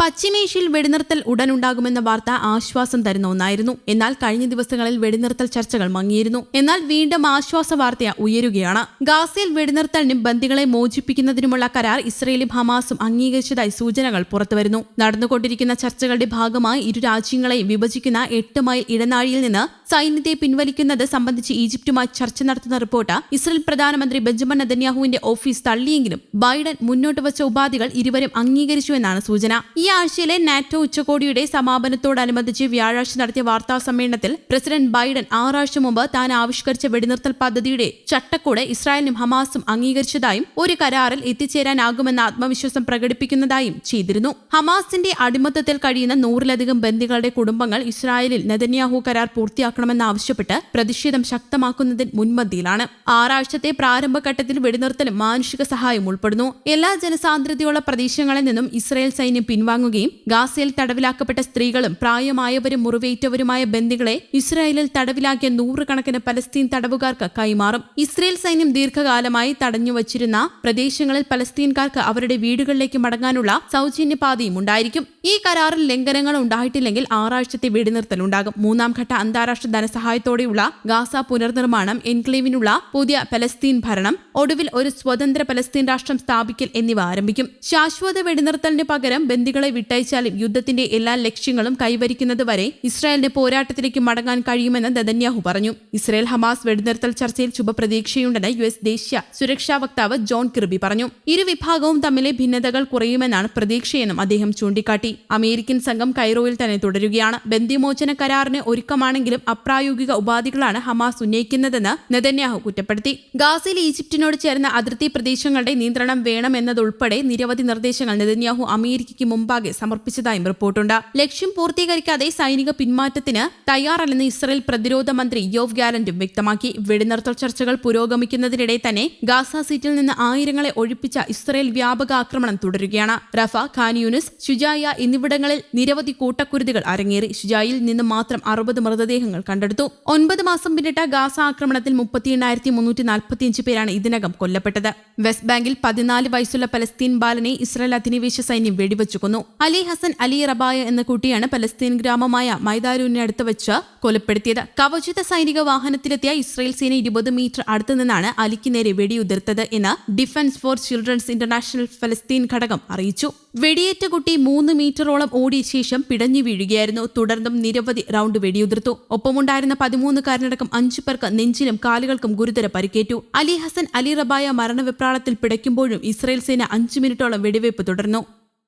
പശ്ചിമേഷ്യയിൽ വെടിനിർത്തൽ ഉടനുണ്ടാകുമെന്ന വാർത്ത ആശ്വാസം തരുന്ന ഒന്നായിരുന്നു. എന്നാൽ കഴിഞ്ഞ ദിവസങ്ങളിൽ വെടിനിർത്തൽ ചർച്ചകൾ മങ്ങിയിരുന്നു. എന്നാൽ വീണ്ടും ആശ്വാസ വാർത്ത ഉയരുകയാണ്. ഗാസയിൽ വെടിനിർത്തലിനും ബന്ദികളെ മോചിപ്പിക്കുന്നതിനുമുള്ള കരാർ ഇസ്രയേലും ഹമാസും അംഗീകരിച്ചതായി സൂചനകൾ പുറത്തുവരുന്നു. നടന്നുകൊണ്ടിരിക്കുന്ന ചർച്ചകളുടെ ഭാഗമായി ഇരു രാജ്യങ്ങളെയും വിഭജിക്കുന്ന എട്ട് മൈൽ ഇടനാഴിയിൽ നിന്ന് സൈന്യത്തെ പിൻവലിക്കുന്നത് സംബന്ധിച്ച് ഈജിപ്തുമായി ചർച്ച നടത്തുന്ന റിപ്പോർട്ട് ഇസ്രയേൽ പ്രധാനമന്ത്രി ബെഞ്ചമിൻ നദന്യാഹുവിന്റെ ഓഫീസ് തള്ളിയെങ്കിലും ബൈഡൻ മുന്നോട്ട് വച്ച ഉപാധികൾ ഇരുവരും അംഗീകരിച്ചു എന്നാണ് സൂചന. ഈ ആഴ്ചയിലെ നാറ്റോ ഉച്ചകോടിയുടെ സമാപനത്തോടനുബന്ധിച്ച് വ്യാഴാഴ്ച നടത്തിയ വാർത്താ സമ്മേളനത്തിൽ പ്രസിഡന്റ് ബൈഡൻ ആറാഴ്ച മുമ്പ് താൻ ആവിഷ്കരിച്ച വെടിനിർത്തൽ പദ്ധതിയുടെ ചട്ടക്കൂട് ഇസ്രായേലും ഹമാസും അംഗീകരിച്ചതായും ഒരു കരാറിൽ എത്തിച്ചേരാനാകുമെന്ന ആത്മവിശ്വാസം പ്രകടിപ്പിക്കുന്നതായും ചെയ്തിരുന്നു. ഹമാസിന്റെ അടിമത്തത്തിൽ കഴിയുന്ന നൂറിലധികം ബന്ദികളുടെ കുടുംബങ്ങൾ ഇസ്രായേലിൽ നെതന്യാഹു കരാർ പൂർത്തിയാക്കണമെന്നാവശ്യപ്പെട്ട് പ്രതിഷേധം ശക്തമാക്കുന്നതിൽ മുൻപന്തിയിലാണ്. ആറാഴ്ചത്തെ പ്രാരംഭഘട്ടത്തിൽ വെടിനിർത്തലും മാനുഷിക സഹായം ഉൾപ്പെടുന്നു. എല്ലാ ജനസാന്ദ്രതയുള്ള പ്രദേശങ്ങളിൽ നിന്നും ഇസ്രായേൽ സൈന്യം പിൻവാങ്ങുകയും ഗാസയിൽ തടവിലാക്കപ്പെട്ട സ്ത്രീകളും പ്രായമായവരും മുറിവേറ്റവരുമായ ബന്ദികളെ ഇസ്രായേലിൽ തടവിലാക്കിയ നൂറുകണക്കിന് പലസ്തീൻ തടവുകാർക്ക് കൈമാറും. ഇസ്രയേൽ സൈന്യം ദീർഘകാലമായി തടഞ്ഞുവച്ചിരുന്ന പ്രദേശങ്ങളിൽ പലസ്തീൻകാർക്ക് അവരുടെ വീടുകളിലേക്ക് മടങ്ങാനുള്ള സൗജന്യ പാതയും ഉണ്ടായിരിക്കും. ഈ കരാറിൽ ലംഘനങ്ങൾ ഉണ്ടായിട്ടില്ലെങ്കിൽ ആറാഴ്ചത്തെ വെടിനിർത്തലുണ്ടാകും മൂന്നാം ഘട്ട അന്താരാഷ്ട്ര ധനസഹായത്തോടെയുള്ള ഗാസ പുനർനിർമ്മാണം എൻക്ലേവിനുള്ള പുതിയ പലസ്തീൻ ഭരണം ഒടുവിൽ ഒരു സ്വതന്ത്ര പലസ്തീൻ രാഷ്ട്രം സ്ഥാപിക്കൽ എന്നിവ ആരംഭിക്കും. ശാശ്വത വെടിനിർത്തലിന് പകരം ബന്ദികളെ വിട്ടയച്ചാലും യുദ്ധത്തിന്റെ എല്ലാ ലക്ഷ്യങ്ങളും കൈവരിക്കുന്നതുവരെ ഇസ്രായേലിന്റെ പോരാട്ടത്തിലേക്ക് മടങ്ങാൻ കഴിയുമെന്ന് ദദന്യാഹു പറഞ്ഞു. ഇസ്രായേൽ ഹമാസ് വെടിനിർത്തൽ ചർച്ചയിൽ ശുഭപ്രതീക്ഷയുണ്ടെന്ന് യു എസ് ദേശീയ സുരക്ഷാ വക്താവ് ജോൺ കിർബി പറഞ്ഞു. ഇരു വിഭാഗവും തമ്മിലെ ഭിന്നതകൾ കുറയുമെന്നാണ് പ്രതീക്ഷയെന്നും അദ്ദേഹം ചൂണ്ടിക്കാട്ടി. അമേരിക്കൻ സംഘം കൈറോയിൽ തന്നെ തുടരുകയാണ്. ബന്ദിമോചന കരാറിന് ഒരുക്കമാണെങ്കിലും അപ്രായോഗിക ഉപാധികളാണ് ഹമാസ് ഉന്നയിക്കുന്നതെന്ന് നെതന്യാഹു കുറ്റപ്പെടുത്തി. ഗാസയിൽ ഈജിപ്തിനോട് ചേർന്ന അതിർത്തി പ്രദേശങ്ങളുടെ നിയന്ത്രണം വേണമെന്നതുൾപ്പെടെ നിരവധി നിർദ്ദേശങ്ങൾ നെതന്യാഹു അമേരിക്കയ്ക്ക് മുമ്പാകെ സമർപ്പിച്ചതായും റിപ്പോർട്ടുണ്ട്. ലക്ഷ്യം പൂർത്തീകരിക്കാതെ സൈനിക പിന്മാറ്റത്തിന് തയ്യാറല്ലെന്ന് ഇസ്രയേൽ പ്രതിരോധ മന്ത്രി യോവ് ഗാലന്റും വ്യക്തമാക്കി. വെടിനിർത്തൽ ചർച്ചകൾ പുരോഗമിക്കുന്നതിനിടെ തന്നെ ഗാസ സീറ്റിൽ നിന്ന് ആയിരങ്ങളെ ഒഴിപ്പിച്ച ഇസ്രയേൽ വ്യാപക ആക്രമണം തുടരുകയാണ്. റഫ ഖാനിയൂനിസ് യൂനിസ് ഷുജായ എന്നിവിടങ്ങളിൽ നിരവധി കൂട്ടക്കുരുതികൾ അരങ്ങേറി. ഷുജായിൽ നിന്ന് മാത്രം അറുപത് മൃതദേഹങ്ങൾ കണ്ടെടുത്തു. ഒൻപത് മാസം പിന്നിട്ട ഗാസ ആക്രമണത്തിൽ മുപ്പത്തിയെണ്ണായിരത്തി മുന്നൂറ്റി നാൽപ്പത്തിയഞ്ച് പേരാണ് ഇതിനകം കൊല്ലപ്പെട്ടത്. വെസ്റ്റ് ബാങ്കിൽ പതിനാല് വയസ്സുള്ള പലസ്തീൻ ബാലനെ ഇസ്രായേൽ അധിനിവേശ സൈന്യം വെടിവെച്ചു കൊന്നു. അലി ഹസൻ അലി റബായ എന്ന കുട്ടിയാണ് പലസ്തീൻ ഗ്രാമമായ മൈതാരൂരിനടുത്ത് വെച്ച് കൊലപ്പെടുത്തിയത്. കവചിത സൈനിക വാഹനത്തിലെത്തിയ ഇസ്രയേൽ സേന ഇരുപത് മീറ്റർ അടുത്തു നിന്നാണ് അലിക്ക് നേരെ വെടിയുതിർത്തത് എന്ന് ഡിഫൻസ് ഫോർ ചിൽഡ്രൻസ് ഇന്റർനാഷണൽ ഫലസ്തീൻ ഘടകം അറിയിച്ചു. വെടിയേറ്റ കുട്ടി മൂന്ന് മീറ്ററോളം ഓടിയ ശേഷം പിടഞ്ഞു വീഴുകയായിരുന്നു. തുടർന്നും നിരവധി റൗണ്ട് വെടിയുതിർത്തു. ഒപ്പമുണ്ടായിരുന്ന പതിമൂന്നുകാരനടക്കം അഞ്ചു പേർക്ക് നെഞ്ചിലും കാലുകൾക്കും ഗുരുതര പരിക്കേറ്റു. അലി ഹസൻ അലി റബായ മരണവിപ്രാളത്തിൽ പിടയ്ക്കുമ്പോഴും ഇസ്രയേൽ സേന അഞ്ചു മിനിറ്റോളം വെടിവയ്പ് തുടർന്നു.